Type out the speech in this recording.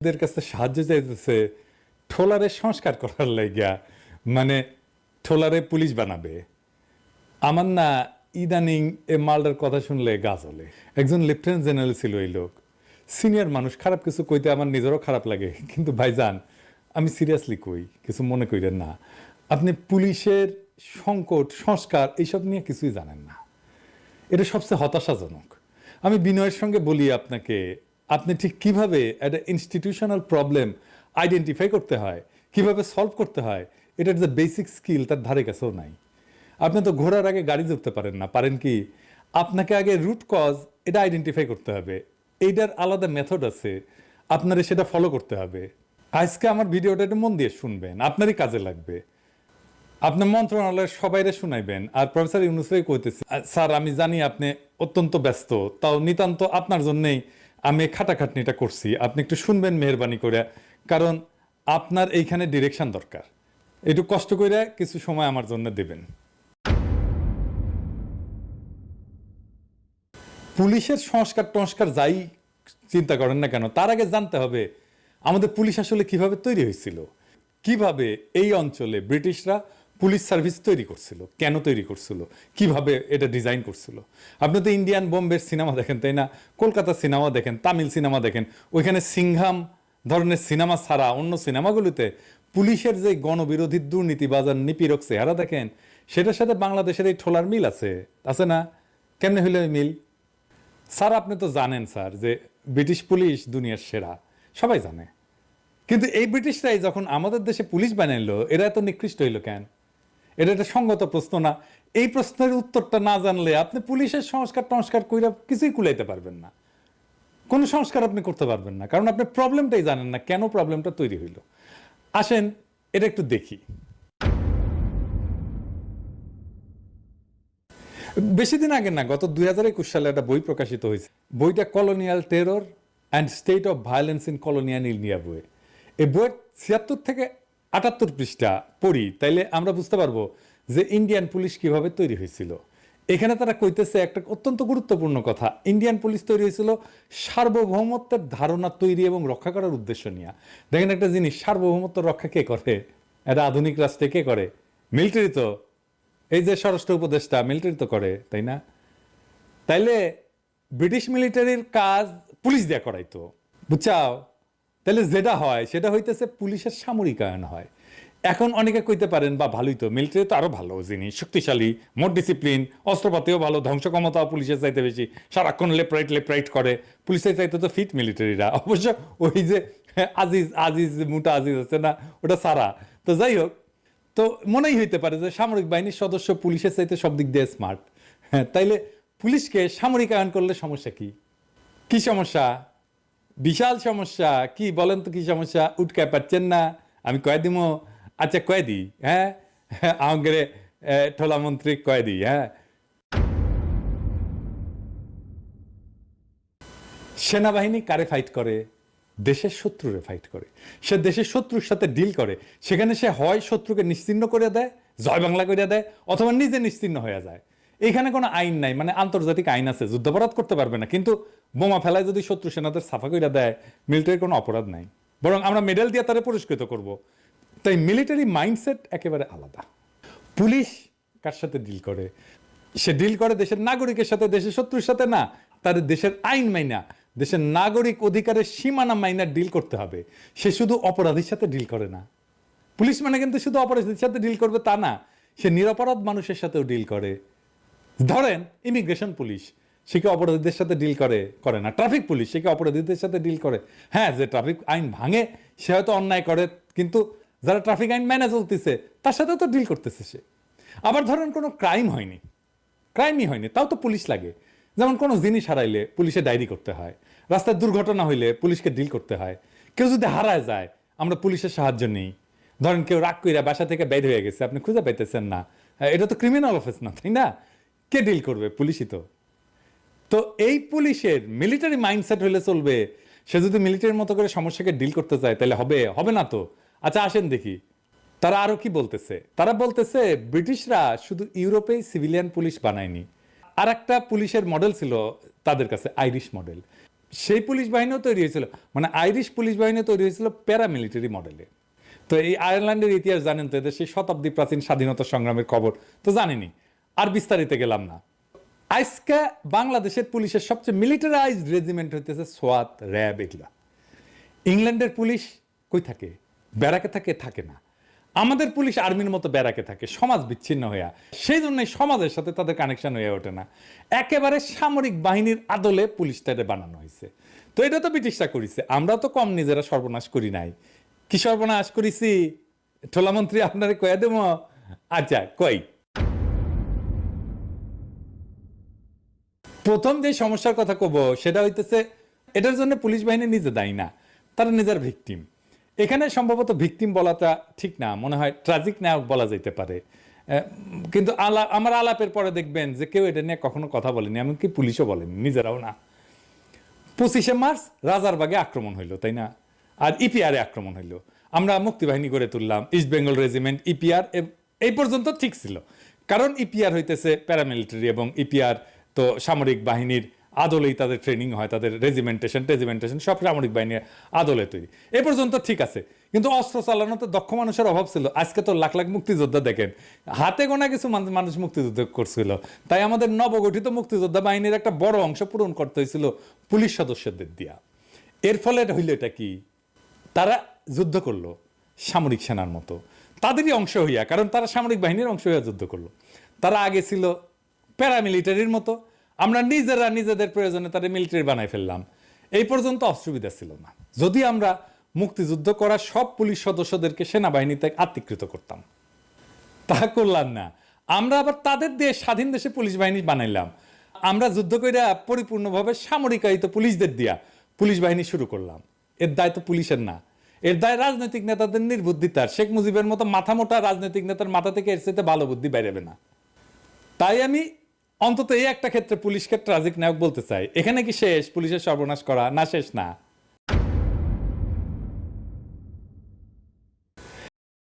দের কাছে সাহায্য চাইতেছে, ঠোলারে সংস্কার করার লাইগা মানে ঠোলারে পুলিশ বানাবে। আমার না ইদানিং এ মালটার কথা শুনলে গা চলে একজন লেফটেন্যান্ট জেনারেল ছিল এই লোক। সিনিয়র মানুষ, খারাপ কিছু কইতে আমার নিজেরও খারাপ লাগে। কিন্তু ভাইজান, আমি সিরিয়াসলি কই, কিছু মনে কইরেন না। আপনি পুলিশের সংকট, সংস্কার এইসব নিয়ে কিছুই জানেন না। এটা সবচেয়ে হতাশাজনক। আমি বিনয়ের সঙ্গে বলি আপনাকে আপনি ঠিক কীভাবে একটা ইনস্টিটিউশনাল প্রবলেম আইডেন্টিফাই করতে হয়, কীভাবে সলভ করতে হয় এটার যে বেসিক স্কিল তার ধারে কাছেও নাই। আপনি তো ঘোড়ার আগে গাড়ি ধরতে পারেন না, পারেন কি? আপনাকে আগে রুট কজ এটা আইডেন্টিফাই করতে হবে। এইটার আলাদা মেথড আছে, আপনারে সেটা ফলো করতে হবে। আজকে আমার ভিডিওটা একটু মন দিয়ে শুনবেন, আপনারই কাজে লাগবে। আপনার মন্ত্রণালয়ের সবাইরে শুনাইবেন, আর প্রফেসর ইউনুসরাই কইতেছি স্যার, আমি জানি আপনি অত্যন্ত ব্যস্ত, তাও নিতান্ত আপনার জন্যই আমি খাটাখাটনিটা করছি। আপনি একটু শুনবেন মেহরবানি করে। কারণ আপনার এইখানে ডিরেকশন দরকার। একটু কষ্ট করে কিছু সময় আমার জন্য দেবেন। পুলিশের সংস্কার টংস্কার যাই চিন্তা করেন না কেন, তার আগে জানতে হবে আমাদের পুলিশ আসলে কীভাবে তৈরি হয়েছিল। কীভাবে এই অঞ্চলে ব্রিটিশরা পুলিশ সার্ভিস তৈরি করছিল। কেন তৈরি করছিল? কীভাবে এটা ডিজাইন করছিল? আপনি তো ইন্ডিয়ান বোম্বের সিনেমা দেখেন, তাই না? কলকাতার সিনেমা দেখেন, তামিল সিনেমা দেখেন, ওইখানে সিংহাম ধরনের সিনেমা ছাড়া অন্য সিনেমাগুলিতে পুলিশের যে গণবিরোধী দুর্নীতি বাজার নিপীড়ক চেহারা দেখেন, সেটার সাথে বাংলাদেশের এই ঠোলার মিল আছে। আছে না? কেমনে হইলে ওই মিল? স্যার, আপনি তো জানেন, স্যার, যে ব্রিটিশ পুলিশ দুনিয়ার সেরা, সবাই জানে। কিন্তু এই ব্রিটিশরাই যখন আমাদের দেশে পুলিশ বানাইলো, এরা এত নিকৃষ্ট হইল কেন? এটা একটা সঙ্গত প্রশ্ন না। এই প্রশ্নের উত্তরটা না জানলে আপনি পুলিশের সংস্কার টংস্কার কইরা কিছুই কুলাইতে পারবেন না। কোনো সংস্কার আপনি করতে পারবেন না, কারণ আপনি প্রবলেমটাই জানেন না কেন প্রবলেমটা তৈরি হইল। আসেন, এটা একটু দেখি। বেশি দিন আগে না, গত দুই হাজার একুশ সালে একটা বই প্রকাশিত হয়েছে। বইটা colonial terror and state of violence in colonial India বই এই বইয়ের ছিয়াত্তর থেকে আটাত্তর পৃষ্ঠা পড়ি, তাইলে আমরা বুঝতে পারব যে ইন্ডিয়ান পুলিশ কীভাবে তৈরি হয়েছিল। এখানে তারা কইতেছে একটা অত্যন্ত গুরুত্বপূর্ণ কথা। ইন্ডিয়ান পুলিশ তৈরি হয়েছিল সার্বভৌমত্বের ধারণা তৈরি এবং রক্ষা করার উদ্দেশ্য নিয়ে। দেখেন একটা জিনিস, সার্বভৌমত্ব রক্ষা কে করে? এটা আধুনিক রাষ্ট্রে কে করে? মিলিটারি তো। এই যে স্বরাষ্ট্র উপদেষ্টা মিলিটারি তো করে, তাই না? তাইলে ব্রিটিশ মিলিটারির কাজ পুলিশ দিয়ে করাইতো। বুঝছাও? তাহলে যেটা হয়, সেটা হইতেছে পুলিশের সামরিকায়ন হয়। এখন অনেকে কইতে পারেন, বা ভালোই তো মিলিটারি তো আরও ভালো জিনিস শক্তিশালী মোট ডিসিপ্লিন অস্ত্রপাতিও ভালো ধ্বংস ক্ষমতাও পুলিশের চাইতে বেশি, সারাক্ষণ লেফট রাইট লেফট রাইট করে। পুলিশের চাইতে তো ফিট মিলিটারিরা অবশ্য ওই যে আজিজ আজিজ, মুটা আজিজ আছে না, ওটা সারা। তো যাই হোক, তো মনেই হইতে পারে যে সামরিক বাহিনীর সদস্য পুলিশের চাইতে সব দিক দিয়ে স্মার্ট হ্যাঁ তাইলে পুলিশকে সামরিকায়ন করলে সমস্যা কি? কি সমস্যা? বিশাল সমস্যা। কি বলেন তো কি সমস্যা? উঠকায় পাচ্ছেন না। আমি কয়ে আচ্ছা কয়ে দিই হ্যাঁ? আমাদের ঠোলা মন্ত্রী কয়ে দিই হ্যাঁ? সেনাবাহিনী কারে ফাইট করে? দেশের শত্রুরে ফাইট করে। সে দেশের শত্রুর সাথে ডিল করে। সেখানে সে হয় শত্রুকে নিশ্চিন্ন করে দেয়, জয় বাংলা করে দেয়, অথবা নিজে নিশ্চিন্ন হয়ে যায়। এখানে কোনো আইন নাই মানে আন্তর্জাতিক আইন আছে যুদ্ধাপরাধ করতে পারবে না, কিন্তু বোমা ফেলায় যদি শত্রু সেনাদের সাফা করে দেয় মিলিটারির কোনো অপরাধ নাই। বরং আমরা মেডেল দিয়ে তারা পুরস্কৃত করব। তাই মিলিটারি মাইন্ডসেট একেবারে আলাদা। পুলিশ কার সাথে ডিল করে? সে ডিল করে দেশের নাগরিকের সাথে, দেশের শত্রুর সাথে না, তার দেশের আইন মাইনা, দেশের নাগরিক অধিকারের সীমানা মাইনা ডিল করতে হবে। সে শুধু অপরাধীর সাথে ডিল করে না। পুলিশ মানে কিন্তু শুধু অপরাধীর সাথে ডিল করবে তা না, সে নিরপরাধ মানুষের সাথেও ডিল করে। ধরেন ইমিগ্রেশন পুলিশ সে কি অপরাধীদের সাথে ডিল করে করে না? ট্রাফিক পুলিশ সে কি অপরাধীদের সাথে ডিল করে? হ্যাঁ যে ট্রাফিক আইন ভাঙে, সে হয়তো অন্যায় করে, কিন্তু যারা ট্রাফিক আইন মেনে চলতেছে, তার সাথে তো ডিল করতেছে সে। আবার ধরেন, কোনো ক্রাইম হয়নি। ক্রাইমই হয়নি, তাও তো পুলিশ লাগে। যেমন কোনো জিনিস হারাইলে পুলিশে ডায়েরি করতে হয়। রাস্তায় দুর্ঘটনা হইলে পুলিশকে ডিল করতে হয়। কেউ যদি হারায় যায়, আমরা পুলিশের সাহায্য নেই। ধরেন, কেউ রাগ কইরা বাসা থেকে বের হয়ে গেছে, আপনি খুঁজে পাইতেছেন না। এটা তো ক্রিমিনাল অফিস না, তাই না? কে ডিল করবে? পুলিশই তো। তো এই পুলিশের মিলিটারি মাইন্ডসেট হলে চলবে। সে যদি মিলিটারির মতো করে সমস্যাকে ডিল করতে চায়, তাহলে হবে হবে না তো। আচ্ছা আসেন দেখি। তারা আরও কি বলতেছে? তারা বলতেছে, ব্রিটিশরা শুধু ইউরোপেই সিভিলিয়ান পুলিশ বানায়নি। আর একটা পুলিশের মডেল ছিল তাদের কাছে আইরিশ মডেল সেই পুলিশ বাহিনীও তৈরি হয়েছিল। মানে আইরিশ পুলিশ বাহিনী তৈরি হয়েছিল প্যারামিলিটারি মডেলে তো এই আয়ারল্যান্ডের ইতিহাস জানেন তো, এদের সেই শতাব্দী প্রাচীন স্বাধীনতা সংগ্রামের খবর। তো জানেনি আর বিস্তারিত গেলাম না। আজকে বাংলাদেশের পুলিশের সবচেয়ে মিলিটারাইজড রেজিমেন্ট হইতেছে সোয়াত র্যাব এগুলা। ইংল্যান্ডের পুলিশ কই থাকে? ব্যারাকে থাকে থাকে না। আমাদের পুলিশ আর্মির মতো ব্যারাকে থাকে, সমাজ বিচ্ছিন্ন হইয়া। সেই জন্যই সমাজের সাথে তাদের কানেকশন হয়ে ওঠে না। একেবারে সামরিক বাহিনীর আদলে পুলিশটারে বানানো হয়েছে তো এটা তো ব্রিটিশরা করেছে, আমরা তো কম নিজেরা সর্বনাশ করি নাই। কি সর্বনাশ করেছি? ঠোলামন্ত্রী আপনারে কয়ে দেব? আচ্ছা কই? প্রথম যে সমস্যার কথা কব, সেটা হইতেছে এটার জন্য পুলিশ বাহিনী নিজে দায়ী না, তারা নিজের ভিকটিম। এখানে সম্ভবত ভিকটিম বলাটা ঠিক না, মনে হয় ট্রাজিক নায়ক বলা যেতে পারে। কিন্তু আলা, আমার আলাপের পরে দেখবেন যে কেউ এটা নিয়ে কখনো কথা বলেনি, এমনকি পুলিশও বলেনি, নিজেরাও না। পঁচিশে মার্চ রাজারবাগে আক্রমণ হইল, তাই না? আর ইপিআরে আক্রমণ হইল। আমরা মুক্তিবাহিনী গড়ে তুললাম ইস্ট বেঙ্গল রেজিমেন্ট ইপিআর এই পর্যন্ত ঠিক ছিল। কারণ ইপিআর হইতেছে প্যারামিলিটারি এবং ইপিআর তো সামরিক বাহিনীর আদলেই তাদের ট্রেনিং হয়, তাদের রেজিমেন্টেশন টেজিমেন্টেশন সব সামরিক বাহিনীর আদলে তৈরি এ পর্যন্ত ঠিক আছে, কিন্তু অস্ত্র চালানোতে দক্ষ মানুষের অভাব ছিল। আজকে তো লাখ লাখ মুক্তিযোদ্ধা দেখেন, হাতে গোনা কিছু মানুষ মুক্তিযুদ্ধ করছিল। তাই আমাদের নবগঠিত মুক্তিযোদ্ধা বাহিনীর একটা বড় অংশ পূরণ করতে হয়েছিল পুলিশ সদস্যদের দিয়া। এর ফলে হইল এটা কি, তারা যুদ্ধ করল সামরিক সেনার মতো। তাদেরই অংশ হইয়া, কারণ তারা সামরিক বাহিনীর অংশ হইয়া যুদ্ধ করল। তারা আগে ছিল প্যারামিলিটারির মতো আমরা নিজেরা নিজেদের প্রয়োজনে তাদের মিলিটারি বানাই ফেললাম। এই পর্যন্ত অসুবিধা ছিল না। যদি আমরা মুক্তিযুদ্ধ করা সব পুলিশ সদস্যদেরকে সেনাবাহিনীতে আত্মীকৃত করতাম, তা করলাম না। আমরা আবার তাদের দিয়ে স্বাধীন দেশে পুলিশ বাহিনী বানাইলাম। আমরা যুদ্ধ কইরা পরিপূর্ণভাবে সামরিকায়িত পুলিশদের দিয়া পুলিশ বাহিনী শুরু করলাম। এর দায় তো পুলিশের না। এর দায় রাজনৈতিক নেতাদের নির্বুদ্ধিতার। শেখ মুজিবের মতো মাথা মোটা রাজনৈতিক নেতার মাথা থেকে এর সাথে ভালো বুদ্ধি বেরোবে না। তাই আমি অন্তত এই একটা ক্ষেত্রে পুলিশকে ট্রাজিক নায়ক বলতে চাই। এখানে কি শেষ? পুলিশের সর্বনাশ করা? না, শেষ না।